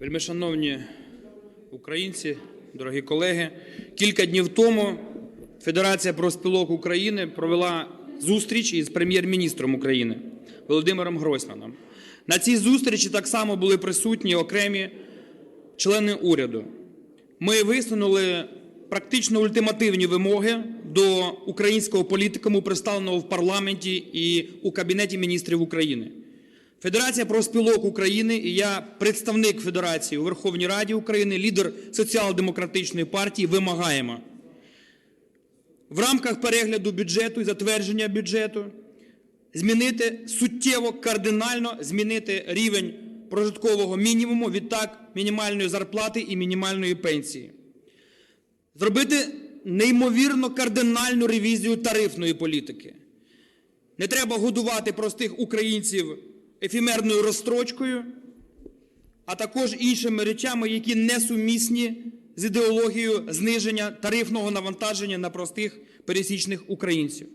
Вельмишановні українці, дорогі колеги, кілька днів тому Федерація профспілок України провела зустріч із прем'єр-міністром України Володимиром Гройсманом. На цій зустрічі так само були присутні окремі члени уряду. Ми висунули практично ультимативні вимоги до українського політикуму, представленого в парламенті і у Кабінеті міністрів України. Федерація профспілок України і я представник Федерації у Верховній Раді України, лідер Соціал-демократичної партії, вимагаємо в рамках перегляду бюджету і затвердження бюджету змінити суттєво, кардинально змінити рівень прожиткового мінімуму, відтак мінімальної зарплати і мінімальної пенсії. Зробити неймовірно кардинальну ревізію тарифної політики. Не треба годувати простих українців ефемерною розстрочкою, а також іншими речами, які несумісні з ідеологією зниження тарифного навантаження на простих пересічних українців.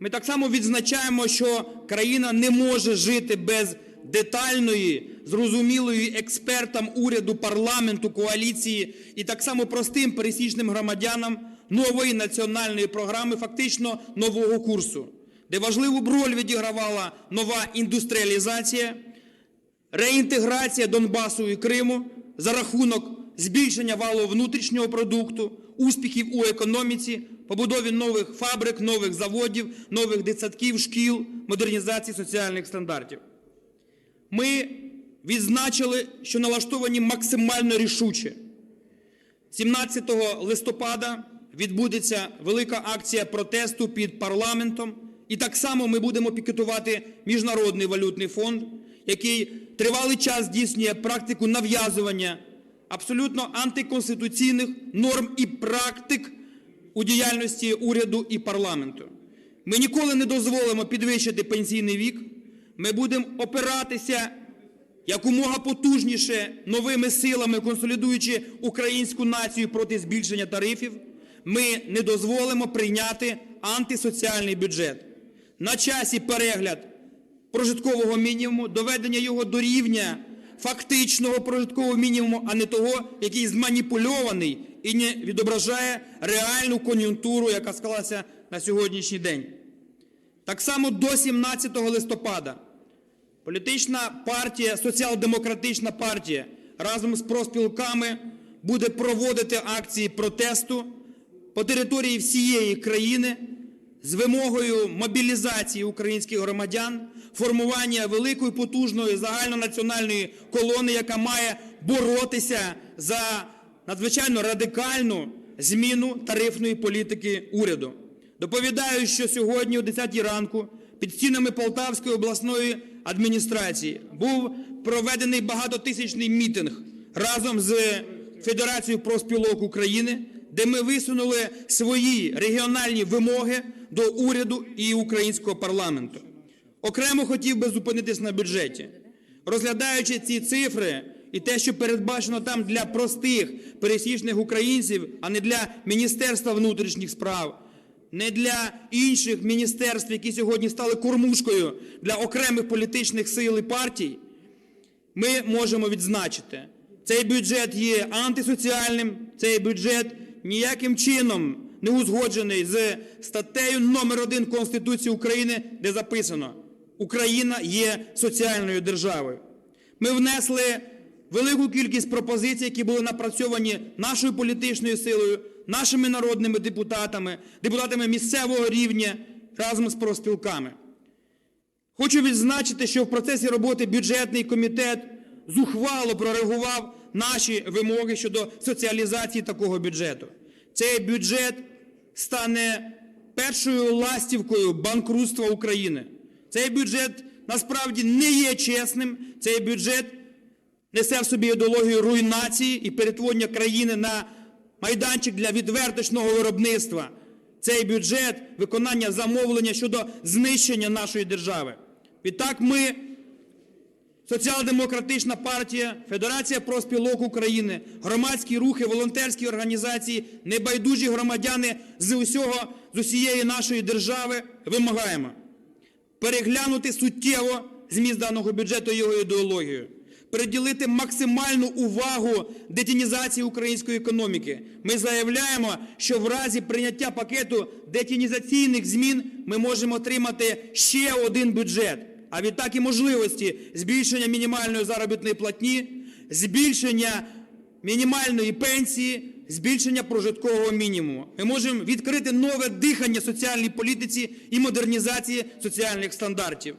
Ми так само відзначаємо, що країна не може жити без детальної, зрозумілої експертам уряду, парламенту, коаліції і так само простим пересічним громадянам нової національної програми, фактично нового курсу, де важливу роль відігравала нова індустріалізація, реінтеграція Донбасу і Криму за рахунок збільшення валового внутрішнього продукту, успіхів у економіці, побудові нових фабрик, нових заводів, нових дитсадків, шкіл, модернізації соціальних стандартів. Ми відзначили, що налаштовані максимально рішуче. 17 листопада відбудеться велика акція протесту під парламентом, і так само ми будемо пікетувати Міжнародний валютний фонд, який тривалий час здійснює практику нав'язування абсолютно антиконституційних норм і практик у діяльності уряду і парламенту. Ми ніколи не дозволимо підвищити пенсійний вік. Ми будемо опиратися якомога потужніше новими силами, консолідуючи українську націю проти збільшення тарифів. Ми не дозволимо прийняти антисоціальний бюджет. На часі перегляд прожиткового мінімуму, доведення його до рівня фактичного прожиткового мінімуму, а не того, який зманіпульований і не відображає реальну кон'юнктуру, яка склалася на сьогоднішній день. Так само до 17 листопада політична партія, соціал-демократична партія разом з профспілками буде проводити акції протесту по території всієї країни з вимогою мобілізації українських громадян, формування великої потужної загальнонаціональної колони, яка має боротися за надзвичайно радикальну зміну тарифної політики уряду. Доповідаю, що сьогодні о 10 ранку під стінами Полтавської обласної адміністрації був проведений багатотисячний мітинг разом з Федерацією профспілок України, де ми висунули свої регіональні вимоги до уряду і українського парламенту. Окремо хотів би зупинитись на бюджеті. Розглядаючи ці цифри і те, що передбачено там для простих пересічних українців, а не для Міністерства внутрішніх справ, не для інших міністерств, які сьогодні стали кормушкою для окремих політичних сил і партій, ми можемо відзначити, цей бюджет є антисоціальним, цей бюджет ніяким чином не узгоджений з статтею номер 1 Конституції України, де записано Україна є соціальною державою. Ми внесли велику кількість пропозицій, які були напрацьовані нашою політичною силою, нашими народними депутатами, депутатами місцевого рівня разом з профспілками. Хочу відзначити, що в процесі роботи бюджетний комітет зухвало прореагував наші вимоги щодо соціалізації такого бюджету. Цей бюджет стане першою ластівкою банкрутства України. Цей бюджет насправді не є чесним. Цей бюджет несе в собі ідеологію руйнації і перетворення країни на майданчик для відверточного виробництва. Цей бюджет виконання замовлення щодо знищення нашої держави. Відтак ми, Соціал-демократична партія, Федерація профспілок України, громадські рухи, волонтерські організації, небайдужі громадяни з усього, з усієї нашої держави вимагаємо переглянути суттєво зміст даного бюджету його ідеологію, приділити максимальну увагу детінізації української економіки. Ми заявляємо, що в разі прийняття пакету детінізаційних змін ми можемо отримати ще один бюджет, а відтак і можливості збільшення мінімальної заробітної платні, збільшення мінімальної пенсії, збільшення прожиткового мінімуму. Ми можемо відкрити нове дихання соціальній політиці і модернізації соціальних стандартів.